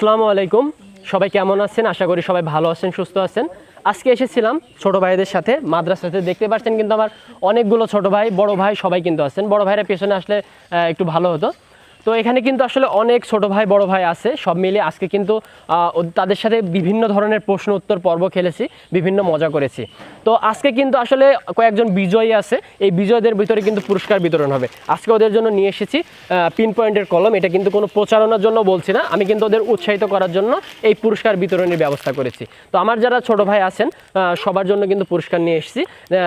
আসসালামু আলাইকুম। সবাই কেমন আছেন? আশা করি সবাই ভালো আছেন, সুস্থ আছেন। আজকে এসেছিলাম ছোট ভাইদের সাথে, মাদ্রাসাতে দেখতে পাচ্ছেন কিন্তু আমার অনেকগুলো ছোট ভাই, বড় ভাই সবাই কিন্তু আছেন। বড় ভাইরা পেছনে আসলে একটু ভালো হতো। তো এখানে কিন্তু আসলে অনেক ছোট ভাই, বড় ভাই আছে, সব মিলে আজকে কিন্তু তাদের সাথে বিভিন্ন ধরনের প্রশ্ন উত্তর পর্ব খেলেছি, বিভিন্ন মজা করেছি। তো আজকে কিন্তু আসলে কয়েকজন বিজয়ী আছে, এই বিজয়ীদের ভিতরে কিন্তু পুরস্কার বিতরণ হবে। আজকে ওদের জন্য নিয়ে এসেছি পিন পয়েন্টের কলম, এটা কিন্তু কোনো প্রচারণার জন্য বলছি না, আমি কিন্তু ওদের উৎসাহিত করার জন্য এই পুরস্কার বিতরণের ব্যবস্থা করেছি। তো আমার যারা ছোট ভাই আছেন সবার জন্য কিন্তু পুরস্কার নিয়ে এসেছি।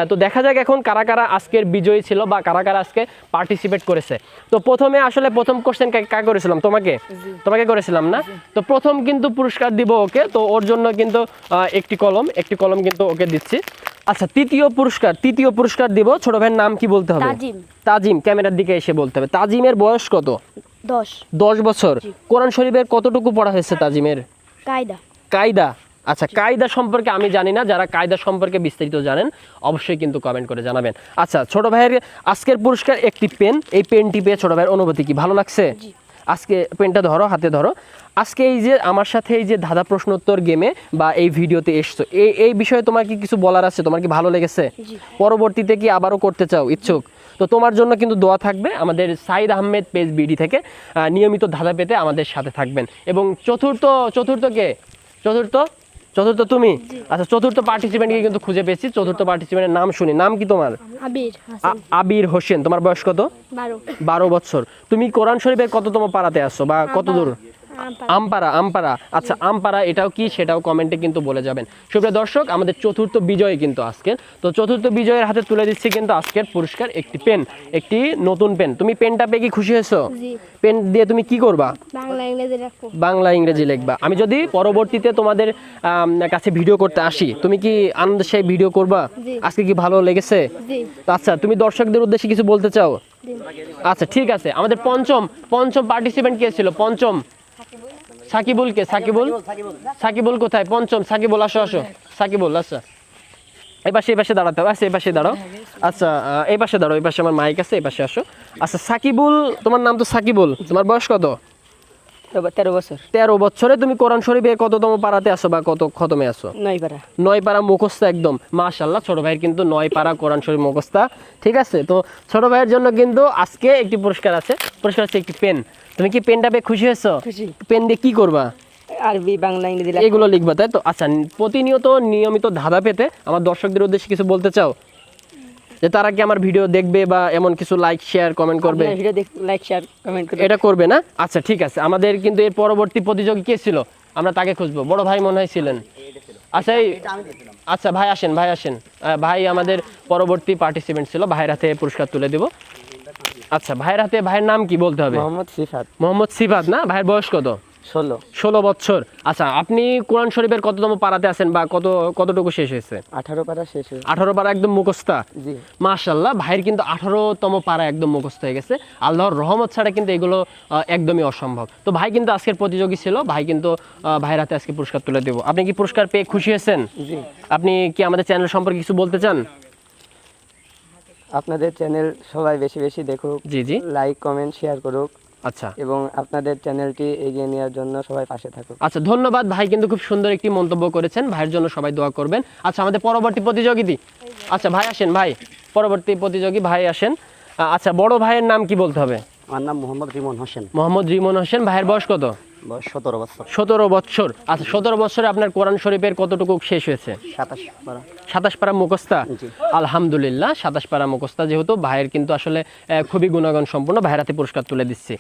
তো দেখা যাক এখন কারা কারা আজকের বিজয়ী ছিল বা কারা কারা আজকে পার্টিসিপেট করেছে। তো প্রথমে আসলে প্রথম কোশ্চেন কাকে করেছিলাম? তোমাকে? তোমাকে করেছিলাম না? তো প্রথম কিন্তু পুরস্কার দিব ওকে তো ওর জন্য কিন্তু একটি কলম একটি কলম কিন্তু ওকে দিচ্ছি। আচ্ছা তৃতীয় পুরস্কার তৃতীয় পুরস্কার দিব ছোট ভাইয়ের নাম কি বলতে হবে? তাজিম। তাজিম ক্যামেরার দিকে এসে বলতে হবে। তাজিমের বয়স কত? দশ। দশ বছর। কোরআন শরীফের কতটুকু পড়া হয়েছে তাজিমের? কায়দা। কায়দা। আচ্ছা কায়দা সম্পর্কে আমি জানি না যারা কায়দা সম্পর্কে বিস্তারিত জানেন অবশ্যই কিন্তু কমেন্ট করে জানাবেন। আচ্ছা ছোট ভাইয়ের আজকের পুরস্কার একটি পেন এই পেনটি পেয়ে ছোট ভাইয়ের অনুভূতি কি ভালো লাগছে? আজকে পেনটা ধরো হাতে ধরো। আজকে এই যে আমার সাথে এই যে ধাঁধা প্রশ্ন উত্তর গেমে বা এই ভিডিওতে এসছো এই এই বিষয়ে তোমার কি কিছু বলার আছে? তোমার কি ভালো লেগেছে? পরবর্তীতে কি আবারও করতে চাও ইচ্ছুক? তো তোমার জন্য কিন্তু দোয়া থাকবে আমাদের সাইদ আহমেদ পেজ বিডি থেকে নিয়মিত ধাঁধা পেতে আমাদের সাথে থাকবেন। এবং চতুর্থ চতুর্থ কে? চতুর্থ চতুর্থ তুমি? আচ্ছা চতুর্থ পার্টিসিপেন্টকে কিন্তু খুঁজে পেয়েছি। চতুর্থ পার্টিসিপেন্টের নাম শুনি। নাম কি তোমার? আবির হাসান। আবির হোসেন। তোমার বয়স কত? বারো। বছর। তুমি কোরআন শরীফের কততম পাড়াতে আসছো বা কত দূর আমপাড়া। আমপাড়া আচ্ছা আমপাড়া এটাও কি? সেটাও কমেন্টে কিন্তু বলে যাবেন। সুপ্রিয় দর্শক আমাদের চতুর্থ বিজয় কিন্তু আজকের। তো চতুর্থ বিজয়ের হাতে তুলে দিচ্ছি কিন্তু আজকের পুরস্কার একটি পেন একটি নতুন পেন। তুমি পেনটা পেয়ে কি খুশি হয়েছো? পেন দিয়ে তুমি কি করবা? বাংলা ইংরেজি রাখব বাংলা ইংরেজি লিখবা। আমি যদি পরবর্তীতে তোমাদের কাছে ভিডিও করতে আসি তুমি কি আনন্দের সেই ভিডিও করবা? আজকে কি ভালো লেগেছে? জি। আচ্ছা তুমি দর্শকদের উদ্দেশ্যে কিছু বলতে চাও? আচ্ছা ঠিক আছে। আমাদের পঞ্চম পঞ্চম পার্টিসিপেন্ট কে ছিল? পঞ্চম। সাকিবুল কে সাকিবুল সাকিবুল। কোথায়? পঞ্চম সাকিবুল আসো আসো। সাকিবুল আচ্ছা। এই পাশে এই পাশে দাঁড়াতে হবে। আচ্ছা এই পাশে দাঁড়াও। আচ্ছা এই পাশে দাঁড়াও এই পাশে আমার মাইক আছে এই পাশে আসো। আচ্ছা সাকিবুল তোমার নাম তো সাকিবুল। তোমার বয়স কত? তেরো বছর। তেরো বছরে তুমি কোরআন শরীফে কততম পাড়াতে আসো বা কত খতমে আসো? নয় পারা। নয় পাড়া মুখস্থা একদম। মাশাল্লাহ ছোট ভাইয়ের কিন্তু নয় পাড়া কোরআন শরীফ মুখস্থা। ঠিক আছে? তো ছোট ভাইয়ের জন্য কিন্তু আজকে একটি পুরস্কার আছে। পুরস্কার হচ্ছে একটি পেন। তুমি কি পেনটা পেয়ে খুশি হয়েছো? পেন দিয়ে কি করবা? আরবি বাংলা ইংরেজি এগুলো লিখবা তাই তো? আচ্ছা প্রতিনিয়ত নিয়মিত ধাঁধা পেতে আমার দর্শকদের উদ্দেশ্যে কিছু বলতে চাও? যে তারা কি আমার ভিডিও দেখবে বা এমন কিছু লাইক শেয়ার কমেন্ট করবে? ভিডিও লাইক শেয়ার কমেন্ট করে এটা করবে না? আচ্ছা ঠিক আছে। আমাদের কিন্তু এর পরবর্তী প্রতিযোগী কে ছিল? আমরা তাকে খুঁজবো। বড় ভাই মনে হয় ছিলেন। আচ্ছা এই আচ্ছা ভাই আসেন ভাই আসেন। ভাই আমাদের পরবর্তী পার্টিসিপেন্ট ছিল। ভাইয়ের হাতে পুরস্কার তুলে দেব। আচ্ছা ভাইয়ের হাতে ভাইয়ের নাম কি বলতে হবে? মোহাম্মদ সিফাত। মোহাম্মদ সিফাত না? ভাইয়ের বয়স কত? ষোলো। ষোলো বছর। আচ্ছা আপনি কোরআন শরীফের কততম পাড়াতে আছেন বা কত কতটুকু শেষ হয়েছে? আঠারো পারা শেষ হয়েছে। আঠারো পাড়া একদম মুখস্থা? জি। মাশাল্লাহ ভাইয়ের কিন্তু আঠারোতম পাড়া একদম মুখস্থ হয়ে গেছে। আল্লাহর রহমত ছাড়া কিন্তু এগুলো একদমই অসম্ভব। তো ভাই কিন্তু আজকের প্রতিযোগী ছিল। ভাই কিন্তু ভাইয়ের হাতে আজকে পুরস্কার তুলে দেবো। আপনি কি পুরস্কার পেয়ে খুশি হয়েছেন? জি। আপনি কি আমাদের চ্যানেল সম্পর্কে কিছু বলতে চান? আপনাদের চ্যানেল সবাই বেশি বেশি দেখুক জি জি। লাইক কমেন্ট শেয়ার করুক। আচ্ছা। এবং আপনাদের চ্যানেলটি এগিয়ে নেওয়ার জন্য সবাই পাশে থাকুক। আচ্ছা ধন্যবাদ। ভাই কিন্তু খুব সুন্দর একটি মন্তব্য করেছেন। ভাইয়ের জন্য সবাই দোয়া করবেন। আচ্ছা আমাদের পরবর্তী প্রতিযোগী আচ্ছা ভাই আসেন ভাই। পরবর্তী প্রতিযোগী ভাই আসেন। আচ্ছা বড় ভাইয়ের নাম কি বলতে হবে? আমার নাম মোহাম্মদ রিমন হোসেন। মোহাম্মদ রিমন হোসেন। ভাইয়ের বয়স কত? সতেরো বছর। সতেরো বছর। আচ্ছা সতেরো বছরে আপনার কোরআন শরীফের কতটুকু শেষ হয়েছে? সাতাশ পারা। সাতাশ পারা মুখস্তা আলহামদুলিল্লাহ সাতাশ পাড়া মুখস্তা যেহেতু ভাইয়ের কিন্তু আসলে আহ, খুবই গুণাগুণ সম্পূর্ণ ভাইয়ের হাতে পুরস্কার তুলে দিচ্ছি।